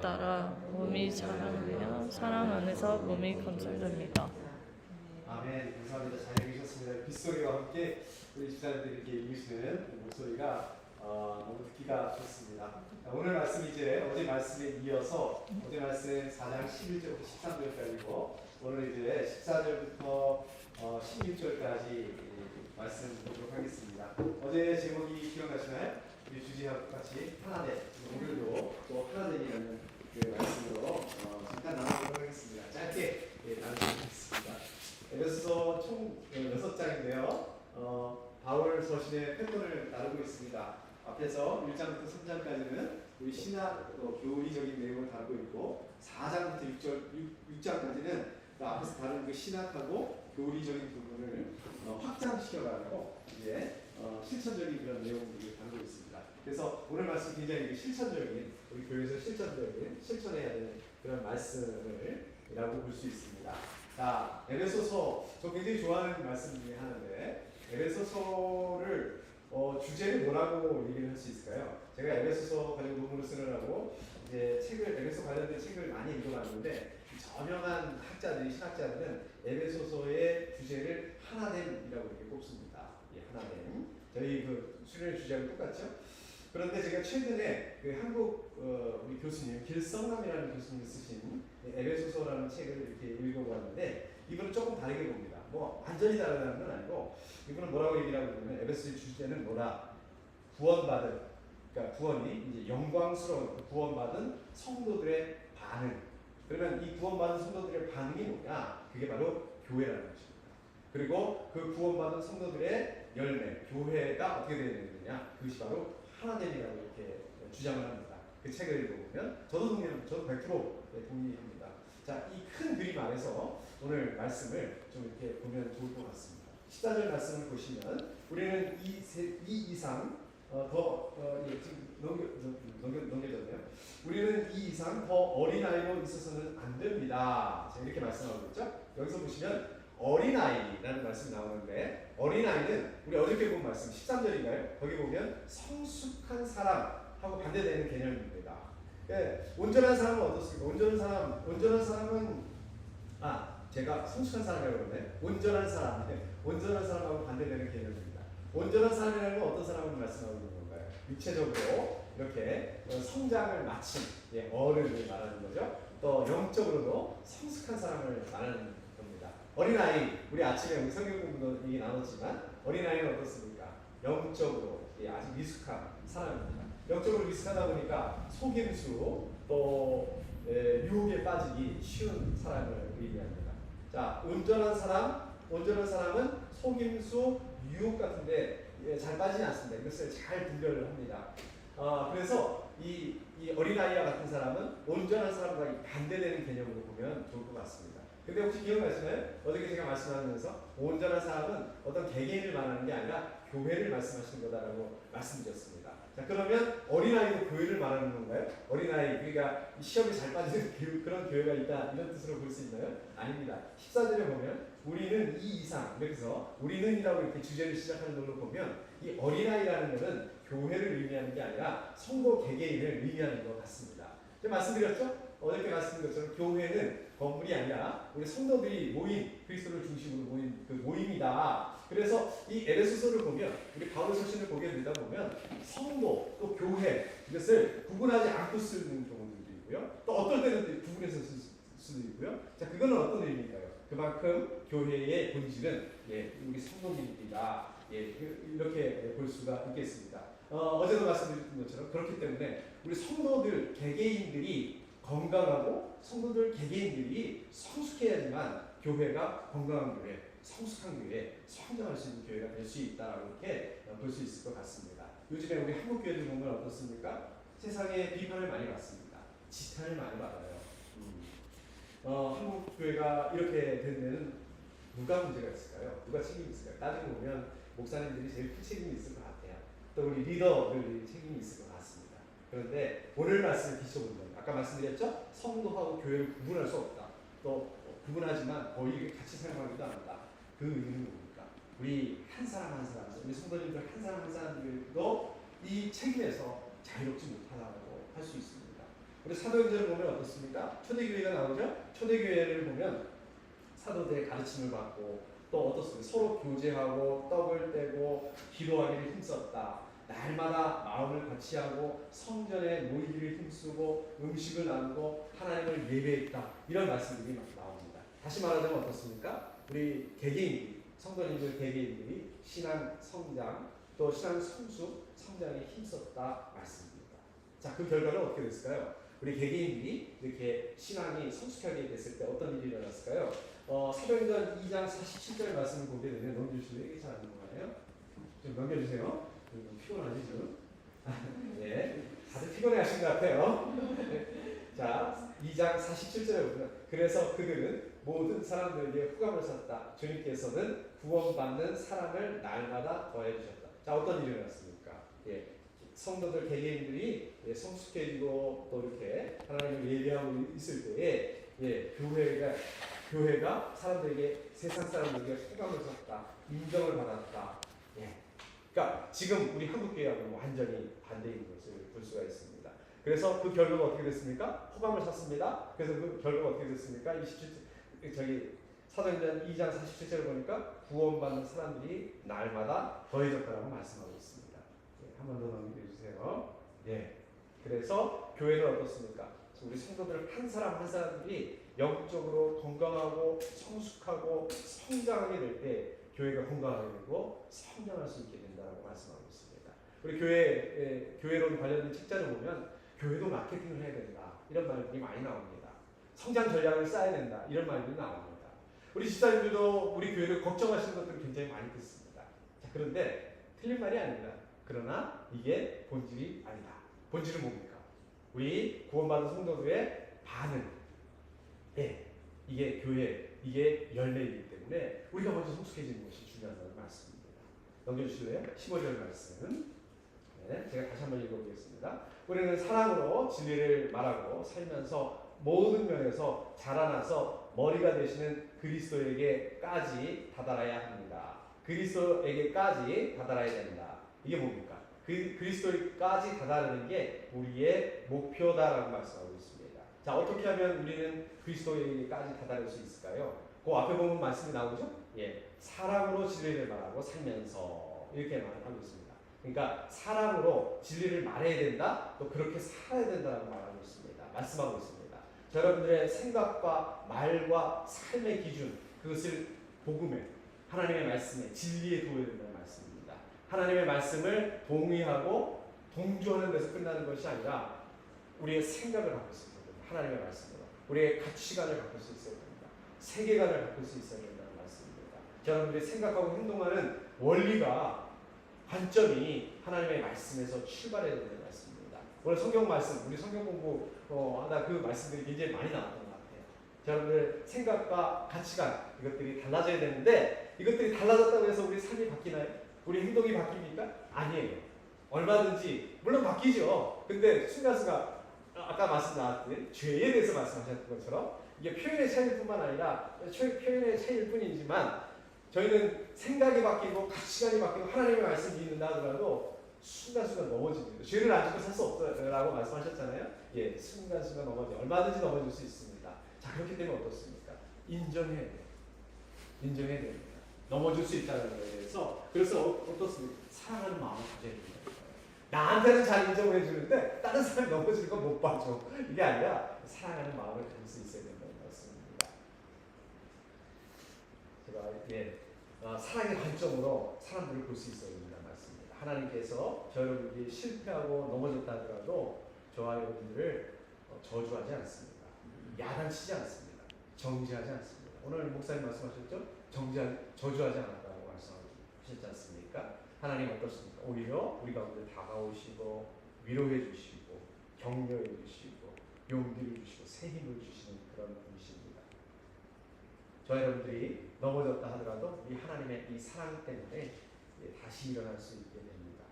따라 몸이 자라며 사랑 안에서 몸이 건설됩니다. 아멘. 감사합니다. 잘 읽으셨습니다. 빗소리와 함께 우리 집사님들이 이렇게 읽으시는 목소리가 어, 너무 듣기가 좋습니다. 자, 오늘 말씀 이제 어제 말씀에 이어서 어제 말씀 4장 11절부터 13절까지고 오늘 이제 14절부터 어, 16절까지 말씀 보도록 하겠습니다. 어제 제목이 기억나시나요? 우리 주제와 같이 하나됨. 오늘도 또 하나됨이라는 그 말씀으로 어, 잠깐 나눠보도록 하겠습니다. 짧게 예, 나누겠습니다. 에베소서 총 6장인데요. 어, 바울 서신의 패턴을 나누고 있습니다. 앞에서 1장부터 3장까지는 우리 신학 또 교리적인 내용을 다루고 있고 4장부터 6절, 6, 장까지는 그 앞에서 다룬 그 신학하고 교리적인 부분을 어, 확장시켜가지고 이제 어, 실천적인 그런 내용들을 다루고 있습니다. 그래서 오늘 말씀 굉장히 그 실천적인 우리 교회에서 실천적인 실천해야 되는 그런 말씀을이라고 볼 수 있습니다. 자, 에베소서 저 굉장히 좋아하는 말씀 중에 하나인데 에베소서를 어, 주제를 뭐라고 얘기를 할 수 있을까요? 제가 에베소서 가지고 논문을 쓰느라고 이제 책을 에베소 관련된 책을 많이 읽어봤는데 저명한 학자들이 신학자들은 에베소서의 주제를 하나됨이라고 이렇게 꼽습니다. 예, 하나됨. 저희 그 수련의 주제하고 똑같죠? 그런데 제가 최근에 그 한국 어, 우리 교수님 길성남이라는 교수님이 쓰신 에베소서라는 책을 이렇게 읽어보았는데 이분은 조금 다르게 봅니다. 뭐 완전히 다르다는 건 아니고 이분은 뭐라고 얘기를 하고 있냐면 에베소의 주제는 뭐라 구원받은 그러니까 구원이 이제 영광스러운 그 구원받은 성도들의 반응 그러면 이 구원받은 성도들의 반응이 뭐냐 그게 바로 교회라는 것입니다. 그리고 그 구원받은 성도들의 열매 교회가 어떻게 되어야 되느냐 그것이 바로 하나됨이라고 이렇게 주장을 합니다. 그 책을 읽어보면 저도 동의합니다. 저도 100% 동의합니다. 자, 이 큰 그림 안에서 오늘 말씀을 좀 이렇게 보면 좋을 것 같습니다. 14절 말씀을 보시면 우리는 이, 세, 이 이상 어, 더 어, 예, 지금 넘겨, 넘겨, 넘겨졌네요. 우리는 이 이상 더 어린아이로 있어서는 안 됩니다. 자, 이렇게 말씀하고 있죠. 여기서 보시면 어린아이라는 말씀이 나오는데 어린아이는 우리 어저께 본 말씀 13절인가요? 거기 보면 성숙한 사람하고 반대되는 개념입니다. 예, 온전한 사람은 어떻습니까? 온전한 사람, 온전한 사람은 아 제가 성숙한 사람이라고 그러네. 온전한 사람, 네, 온전한 사람하고 반대되는 개념입니다. 온전한 사람이라는 건 어떤 사람을 말씀하고 있는 건가요? 육체적으로 이렇게 어, 성장을 마친 예, 어른을 말하는 거죠. 또 영적으로도 성숙한 사람을 말하는 겁니다. 어린아이, 우리 아침에 우리 성경 공부도 얘기 나눴지만 어린아이는 어떻습니까? 영적으로 예, 아직 미숙한 사람입니다. 영적으로 미숙하다 보니까 속임수 또 예, 유혹에 빠지기 쉬운 사람을 의미합니다. 자, 온전한 사람, 온전한 사람은 속임수, 유혹 같은데 예, 잘 빠지지 않습니다. 이것을 잘 분별을 합니다. 아, 그래서 이, 이 어린아이와 같은 사람은 온전한 사람과 반대되는 개념으로 보면 좋을 것 같습니다. 근데 혹시 기억나시나요? 어저께 제가 말씀하면서 온전한 사람은 어떤 개개인을 말하는 게 아니라 교회를 말씀하시는 거다라고 말씀드렸습니다. 자, 그러면 어린아이도 교회를 말하는 건가요? 어린아이, 그러니까 시험에 잘 빠지는 교- 그런 교회가 있다, 이런 뜻으로 볼 수 있나요? 아닙니다. 14절에 보면, 우리는 이 이상, 그래서 우리는이라고 이렇게 주제를 시작하는 걸로 보면, 이 어린아이라는 것은 교회를 의미하는 게 아니라 성도 개개인을 의미하는 것 같습니다. 말씀드렸죠? 어저께 말씀드린 것처럼 교회는 건물이 아니라 우리 성도들이 모인 그리스도를 중심으로 모인 그 모임이다. 그래서 이 에베소서를 보면 우리 바울 서신을 보게 되다 보면 성도 또 교회 이것을 구분하지 않고 쓰는 경우들도 있고요. 또 어떨 때는 또 구분해서 쓸 수도 있고요. 자, 그거는 어떤 의미인가요? 그만큼 교회의 본질은 예, 우리 성도들이다. 예, 그- 이렇게 볼 수가 있겠습니다. 어, 어제도 말씀드렸던 것처럼 그렇기 때문에 우리 성도들 개개인들이 건강하고 성도들 개개인들이 성숙해야지만 교회가 건강한 교회, 성숙한 교회, 성장할 수 있는 교회가 될 수 있다라고 이렇게 볼 수 있을 것 같습니다. 요즘에 우리 한국 교회들 보면 어떻습니까? 세상에 비판을 많이 받습니다. 지탄을 많이 받아요. 음. 어, 한국 교회가 이렇게 된 데는 누가 문제가 있을까요? 누가 책임이 있을까요? 나중에 보면 목사님들이 제일 큰 책임이 있을 것 같아요. 또 우리 리더들이 책임이 있을 것 같습니다. 그런데 오늘 말씀을 비춰본다면 아까 말씀드렸죠? 성도하고 교회를 구분할 수 없다. 또 구분하지만 거의 같이 생각하기도 한다. 그 의미는 뭡니까? 우리 한 사람 한 사람, 우리 성도님들 한 사람 한 사람들도 이 책임에서 자유롭지 못하다고 할 수 있습니다. 우리 사도행전을 보면 어떻습니까? 초대교회가 나오죠? 초대교회를 보면 사도들의 가르침을 받고 또 어떻습니까? 서로 교제하고 떡을 떼고 기도하기를 힘썼다. 날마다 마음을 같이 하고 성전에 모이기를 힘쓰고 음식을 나누고 하나님을 예배했다. 이런 말씀들이 막 나옵니다. 다시 말하자면 어떻습니까? 우리 개개인들이 성도님들 개개인들이 신앙 성장 또 신앙 성숙 성장에 힘썼다 말씀입니다. 자, 그 결과는 어떻게 됐을까요? 우리 개개인들이 이렇게 신앙이 성숙하게 됐을 때 어떤 일이 일어났을까요? 어, 사도행전 2장 47절 말씀을 보게 되면 넘겨주실래요? 이게 잘안 넘어가요? 좀 넘겨주세요. 좀 피곤하지 지금? 네, 다들 피곤해 하신 것 같아요. 자, 2장 47절에 보면 그래서 그들은 모든 사람들에게 후감을 샀다. 주님께서는 구원받는 사람을 날마다 더해 주셨다. 자, 어떤 일이 일어났습니까? 예, 성도들 개개인들이 예, 성숙해지고 또 이렇게 하나님을 예배하고 있을 때에 예, 교회가 교회가 사람들에게 세상 사람들에게 호감을 샀다, 인정을 받았다. 예. 그러니까 지금 우리 한국 교회하고는 완전히 반대인 것을 볼 수가 있습니다. 그래서 그 결과가 어떻게 됐습니까? 호감을 샀습니다. 그래서 그 결과가 어떻게 됐습니까? 27 저기 사도행전 2장 47절을 보니까 구원받는 사람들이 날마다 더해졌다라고 말씀하고 있습니다. 예, 한번 더 넘겨 주세요. 예. 그래서 교회는 어떻습니까? 우리 성도들 한 사람 한 사람들이 영적으로 건강하고 성숙하고 성장하게 될 때 교회가 건강하게 되고 성장할 수 있게 된다라고 말씀하고 있습니다. 우리 교회 에, 교회론 관련된 책자를 보면 교회도 마케팅을 해야 된다 이런 말들이 많이 나옵니다. 성장 전략을 쌓아야 된다 이런 말들이 나옵니다. 우리 집사님들도 우리 교회를 걱정하시는 것들을 굉장히 많이 듣습니다. 자 그런데 틀린 말이 아닙니다. 그러나 이게 본질이 아니다. 본질은 뭡니까? 우리 구원받은 성도들의 반응. 예, 이게 교회, 이게 열매이기 때문에 우리가 먼저 성숙해지는 것이 중요하다는 말씀입니다. 넘겨주실래요? 15절 말씀. 네, 제가 다시 한번 읽어보겠습니다. 우리는 사랑으로 진리를 말하고 살면서 모든 면에서 자라나서 머리가 되시는 그리스도에게까지 다다라야 합니다. 그리스도에게까지 다다라야 된다. 이게 뭡니까? 그 그리스도까지 다다르는 게 우리의 목표다라고 말씀하고 있습니다. 자 어떻게 하면 우리는 그리스도에게까지 다다를 수 있을까요? 그 앞에 보면 말씀이 나오죠. 예, 사랑으로 진리를 말하고 살면서 이렇게 말하고 있습니다. 그러니까 사랑으로 진리를 말해야 된다, 또 그렇게 살아야 된다라고 말하고 있습니다. 말씀하고 있습니다. 자, 여러분들의 생각과 말과 삶의 기준 그것을 복음에 하나님의 말씀에 진리에 두어야 된다는 말씀입니다. 하나님의 말씀을 동의하고 동조하는 데서 끝나는 것이 아니라 우리의 생각을 있어야 됩니다. 하나님의 말씀으로 우리의 가치관을 바꿀 수 있어야 됩니다. 세계관을 바꿀 수 있어야 된다는 말씀입니다. 자, 여러분들이 생각하고 행동하는 원리가 관점이 하나님의 말씀에서 출발해야 되는 말씀입니다. 오늘 성경 말씀, 우리 성경 공부 어, 하다 그 말씀들이 굉장히 많이 나왔던 것 같아요. 자, 여러분들 생각과 가치관 이것들이 달라져야 되는데 이것들이 달라졌다고 해서 우리 삶이 바뀌나요? 우리 행동이 바뀝니까? 아니에요. 얼마든지 물론 바뀌죠. 근데 순간순간 아까 말씀 나왔듯이 죄에 대해서 말씀하셨던 것처럼 이게 표현의 차이일 뿐만 아니라 표- 표현의 차이일 뿐이지만 저희는 생각이 바뀌고 가치관이 바뀌고 하나님의 말씀 믿는다 하더라도 순간순간 넘어집니다. 죄를 안 짓고 살 수 없다라고 말씀하셨잖아요. 예, 순간순간 넘어져 얼마든지 넘어질 수 있습니다. 자 그렇기 때문에 어떻습니까? 인정해야 돼요. 인정해야 됩니다. 넘어질 수 있다는 거에 대해서 그래서 어, 어떻습니까? 사랑하는 마음을 가져야 된다. 나한테는 잘 인정을 해주는데 다른 사람이 넘어지는 건 못 봐줘. 이게 아니라 사랑하는 마음을 가질 수 있어야 된다는 말씀입니다. 제가 예, 어, 사랑의 관점으로 사람들을 볼 수 있어야 된다는 말씀입니다. 하나님께서 저 여러분들이 실패하고 넘어졌다 하더라도 저와 여러분들을 어, 저주하지 않습니다. 야단치지 않습니다. 정지하지 않습니다. 오늘 목사님 말씀하셨죠? 정지 저주하지 않았다고 말씀하셨지 않습니까? 하나님 어떻습니까? 오히려 우리 가운데 다가오시고 위로해 주시고 격려해 주시고 용기를 주시고 새 힘을 주시는 그런 분이십니다. 저 여러분들이 넘어졌다 하더라도 이 하나님의 이 사랑 때문에 예, 다시 일어날 수 있게 됩니다.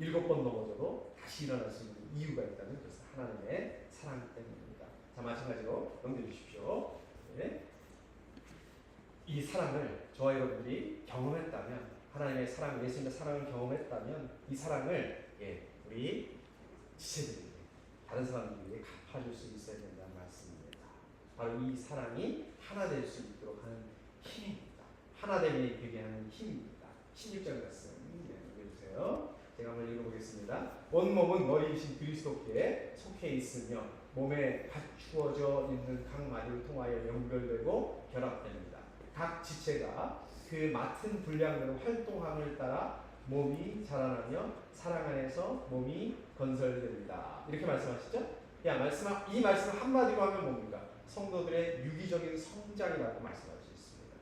일곱 번 넘어져도 다시 일어날 수 있는 이유가 있다는 그래서 하나님의 사랑 때문입니다. 자 마찬가지로 넘겨 주십시오. 네. 이 사랑을 저와 여러분들이 경험했다면 하나님의 사랑, 예수님의 사랑을 경험했다면 이 사랑을 예, 우리 지체들에게 다른 사람들에게 갚아줄 수 있어야 된다는 말씀입니다. 바로 이 사랑이 하나 될 수 있도록 하는 힘입니다. 하나됨이 되게 하는 힘입니다. 16절 말씀 네, 읽어주세요. 제가 한번 읽어보겠습니다. 온몸은 머리이신 그리스도께 속해 있으며 몸에 갖추어져 있는 각 마디를 통하여 연결되고 결합됩니다. 각 지체가 그 맡은 분량대로 활동함을 따라 몸이 자라나며 사랑 안에서 몸이 건설됩니다. 이렇게 말씀하시죠? 야 말씀 이 말씀 한마디로 하면 뭡니까? 성도들의 유기적인 성장이라고 말씀할 수 있습니다.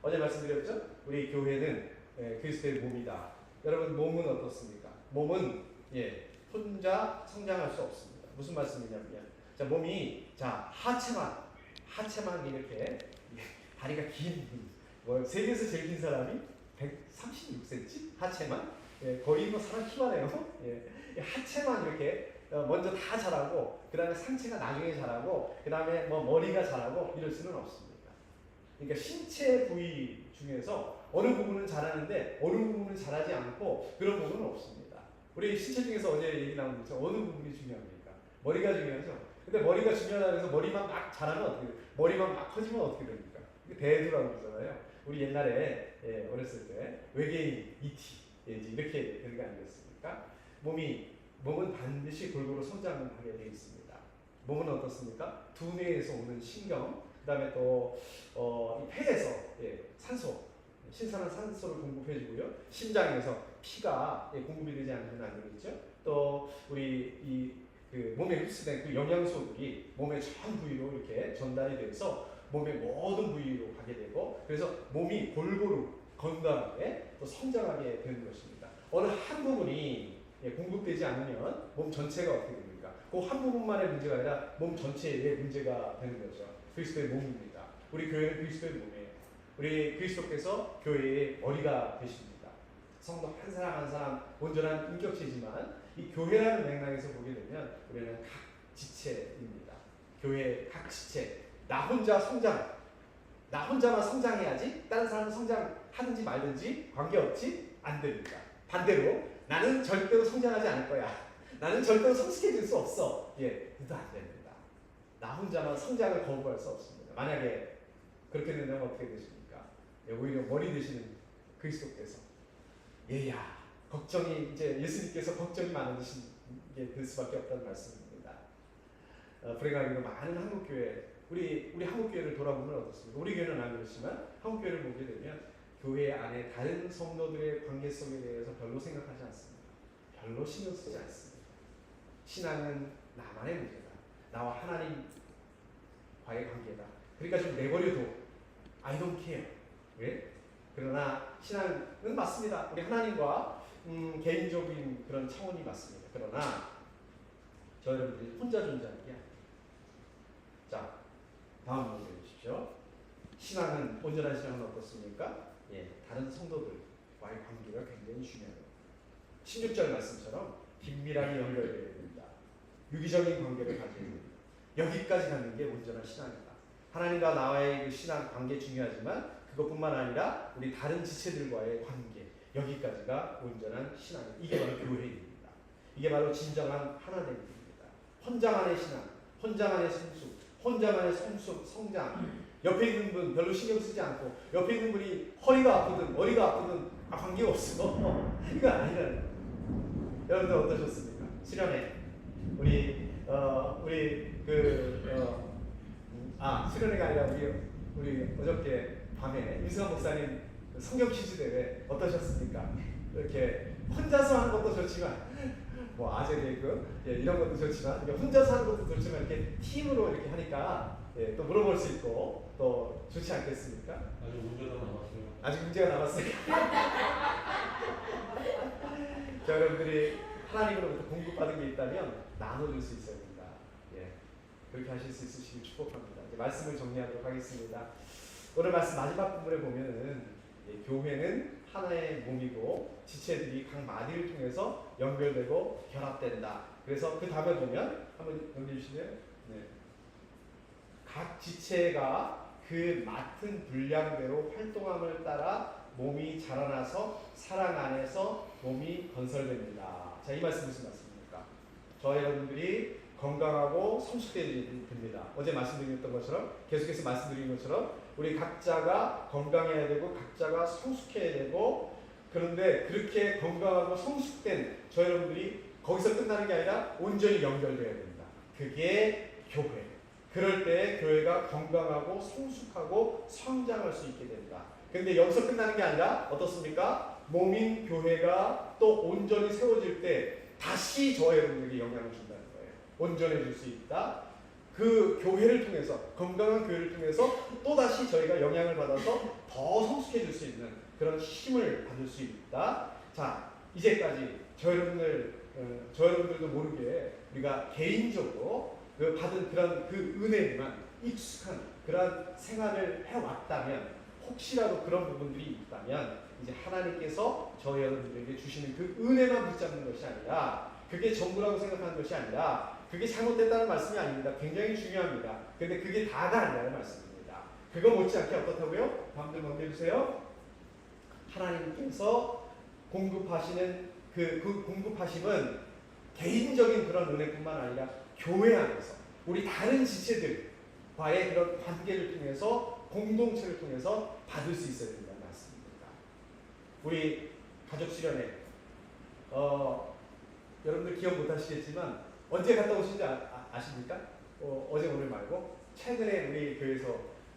어제 말씀드렸죠? 우리 교회는 예, 그리스도의 몸이다. 여러분 몸은 어떻습니까? 몸은 예, 혼자 성장할 수 없습니다. 무슨 말씀이냐면 자 몸이 자 하체만 하체만 이렇게 예, 다리가 긴 뭐 세계에서 제일 긴 사람이 136cm 하체만 예, 거의 뭐 사람 키만해요. 예, 이 하체만 이렇게 어, 먼저 다 자라고 그 다음에 상체가 나중에 자라고 그 다음에 뭐 머리가 자라고 이럴 수는 없습니다. 그러니까 신체 부위 중에서 어느 부분은 자라는데 어느 부분은 자라지 않고 그런 부분은 없습니다. 우리 신체 중에서 어제 얘기 나온 것처럼 어느 부분이 중요합니까? 머리가 중요하죠. 근데 머리가 중요하다 해서 머리만 막 자라면 어떻게 돼요? 머리만 막 커지면 어떻게 됩니까? 대두라고 그러잖아요. 우리 옛날에 예, 어렸을 때 외계인 ET 예, 이렇게 되는 거 아니겠습니까? 몸이 몸은 반드시 골고루 성장하게 되어 있습니다. 몸은 어떻습니까? 두뇌에서 오는 신경, 그 다음에 또 어, 이 폐에서 예, 산소, 신선한 산소를 공급해주고요. 심장에서 피가 예, 공급이 되지 않으면 안 되겠죠. 또 우리 이 그 몸에 흡수된 그 영양소들이 몸의 전 부위로 이렇게 전달이 돼서 몸의 모든 부위로 가게 되고 그래서 몸이 골고루 건강하게 또 성장하게 되는 것입니다. 어느 한 부분이 예, 공급되지 않으면 몸 전체가 어떻게 됩니까? 그 한 부분만의 문제가 아니라 몸 전체의 문제가 되는 거죠. 그리스도의 몸입니다. 우리 교회는 그리스도의 몸이에요. 우리 그리스도께서 교회의 머리가 되십니다. 성도 한 사람 한 사람 온전한 인격체지만 이 교회라는 맥락에서 보게 되면 우리는 각 지체입니다. 교회 각 지체. 나 혼자 성장. 나 혼자만 성장해야지. 다른 사람은 성장하든지 말든지 관계없지 안 됩니다. 반대로 나는 절대로 성장하지 않을 거야. 나는 절대로 성숙해질 수 없어. 예, 그도 안 됩니다. 나 혼자만 성장을 거부할 수 없습니다. 만약에 그렇게 된다면 어떻게 되십니까? 예, 오히려 머리 되시는 그리스도께서 얘야 걱정이 이제 예수님께서 걱정이 많으신 게 될 수밖에 없다는 말씀입니다. 어, 불행하게도 많은 한국 교회 우리 우리 한국 교회를 돌아보면 어떻습니까? 우리 교회는 안 그렇지만 한국 교회를 보게 되면 교회 안에 다른 성도들의 관계성에 대해서 별로 생각하지 않습니다. 별로 신경 쓰지 않습니다. 신앙은 나만의 문제다. 나와 하나님과의 관계다. 그러니까 좀 내버려둬. I don't care. 왜? 그러나 신앙은 맞습니다. 우리 하나님과 음, 개인적인 그런 차원이 맞습니다. 그러나 저 여러분들이 혼자 존재하는 게 아니에요. 자, 다음 문제 주십시오. 신앙은 온전한 신앙은 어떻습니까? 예, 다른 성도들과의 관계가 굉장히 중요해요. 16절 말씀처럼 긴밀하게 연결되어야 됩니다. 유기적인 관계를 가져야. 여기까지 가는 게 온전한 신앙이다. 하나님과 나와의 그 신앙 관계 중요하지만 그것뿐만 아니라 우리 다른 지체들과의 관계 여기까지가 온전한 신앙. 이게 바로 교회입니다. 이게 바로 진정한 하나됨입니다. 혼자만의 신앙, 혼자만의 성숙, 혼자만의 성숙, 성장. 옆에 있는 분 별로 신경 쓰지 않고 옆에 있는 분이 허리가 아프든 머리가 아프든 아, 관계 없어. 이거 아니라는 거예요. 여러분들 어떠셨습니까? 수련회 우리 어 우리 그 어 아 수련회가 아니라 우리 우리 어저께 밤에 임승환 목사님 그 성경 퀴즈 대회 어떠셨습니까? 이렇게 혼자서 하는 것도 좋지만 뭐 아재 개그 예, 이런 것도 좋지만 이게 혼자서 하는 것도 좋지만 이렇게 팀으로 이렇게 하니까 예, 또 물어볼 수 있고 또 좋지 않겠습니까? 아직 문제가 남았어요. 아직 문제가 남았으니까 자, 여러분들이 하나님으로부터 공급받은 게 있다면 나눠줄 수 있어야 된다. 예, 그렇게 하실 수 있으시길 축복합니다. 이제 말씀을 정리하도록 하겠습니다. 오늘 말씀 마지막 부분에 보면은 예, 교회는 하나의 몸이고 지체들이 각 마디를 통해서 연결되고 결합된다. 그래서 그 다음에 보면 한번 넘겨주시면 네. 각 지체가 그 맡은 분량대로 활동함을 따라 몸이 자라나서 사랑 안에서 몸이 건설됩니다. 자, 이 말씀 무슨 말씀입니까? 저 여러분들이 건강하고 성숙해야 됩니다. 어제 말씀드렸던 것처럼 계속해서 말씀드린 것처럼 우리 각자가 건강해야 되고 각자가 성숙해야 되고 그런데 그렇게 건강하고 성숙된 저 여러분들이 거기서 끝나는 게 아니라 온전히 연결돼야 된다. 그게 교회. 그럴 때 교회가 건강하고 성숙하고 성장할 수 있게 된다. 근데 여기서 끝나는 게 아니라 어떻습니까? 몸인 교회가 또 온전히 세워질 때 다시 저 여러분에게 영향을 거예요. 온전해질 수 있다. 그 교회를 통해서 건강한 교회를 통해서 또 다시 저희가 영향을 받아서 더 성숙해질 수 있는 그런 힘을 받을 수 있다. 자 이제까지 저 여러분들 어, 저 여러분들도 모르게 우리가 개인적으로 그 받은 그런 그 은혜에만 익숙한 그런 생활을 해왔다면 혹시라도 그런 부분들이 있다면 이제 하나님께서 저 여러분들에게 주시는 그 은혜만 붙잡는 것이 아니라 그게 전부라고 생각하는 것이 아니라 그게 잘못됐다는 말씀이 아닙니다. 굉장히 중요합니다. 근데 그게 다가 아니라는 말씀입니다. 그거 못지않게 어떻다고요? 마음대로 넘겨주세요. 하나님께서 공급하시는 그, 그 공급하심은 개인적인 그런 은혜뿐만 아니라 교회 안에서 우리 다른 지체들과의 그런 관계를 통해서 공동체를 통해서 받을 수 있어야 된다는 말씀입니다. 우리 가족 수련회 어, 여러분들 기억 못 하시겠지만 언제 갔다 오신지 아, 아, 십니까 어, 어제 오늘 말고 최근에 우리 교회에서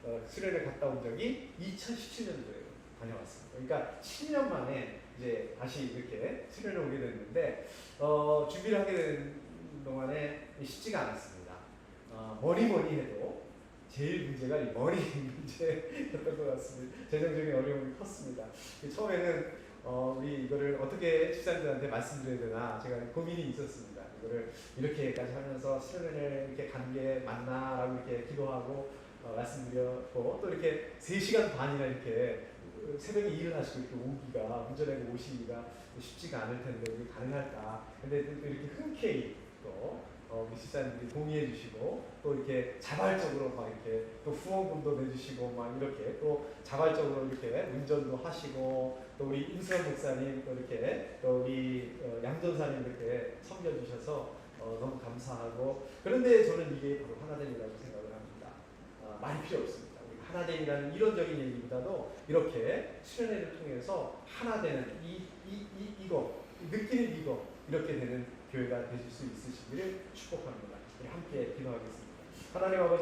어, 수련회 갔다 온 적이 2017년도에 다녀왔습니다. 그러니까 7년 만에 이제 다시 이렇게 수련회 오게 됐는데 어, 준비를 하게 된 동안에 쉽지가 않았습니다. 어, 뭐니 뭐니 해도 제일 문제가 이 머리 문제였던 것 같습니다. 재정적인 어려움이 컸습니다. 처음에는 어, 우리 이거를 어떻게 집사님들한테 말씀드려야 되나 제가 고민이 있었습니다. 이거를 이렇게까지 하면서 수련회를 이렇게 가는 게 맞나라고 이렇게 기도하고 어, 말씀드렸고 또 이렇게 3시간 반이나 이렇게 새벽에 일을 하시고 이렇게 오기가 운전하고 오시기가 쉽지가 않을 텐데 우리 가능할까? 근데 또 이렇게 흔쾌히 또 어, 우리 집사님들이 동의해 주시고 또 이렇게 자발적으로 막 이렇게 또 후원금도 내주시고 막 이렇게 또 자발적으로 이렇게 운전도 하시고 또 우리 임수현 목사님 또 이렇게 또 우리 어, 양전사님 이렇게 섬겨주셔서 어, 너무 감사하고 그런데 저는 이게 바로 하나됨이라고 생각을 합니다. 어, 말이 필요 없습니다. 우리 하나됨이라는 이론적인 얘기보다도 이렇게 수련회를 통해서 하나 되는 이, 이, 이, 이거 느끼는 이거 이렇게 되는 교회가 되실 수 있으시기를 축복합니다. 우리 함께 기도하겠습니다. 하나님 아버지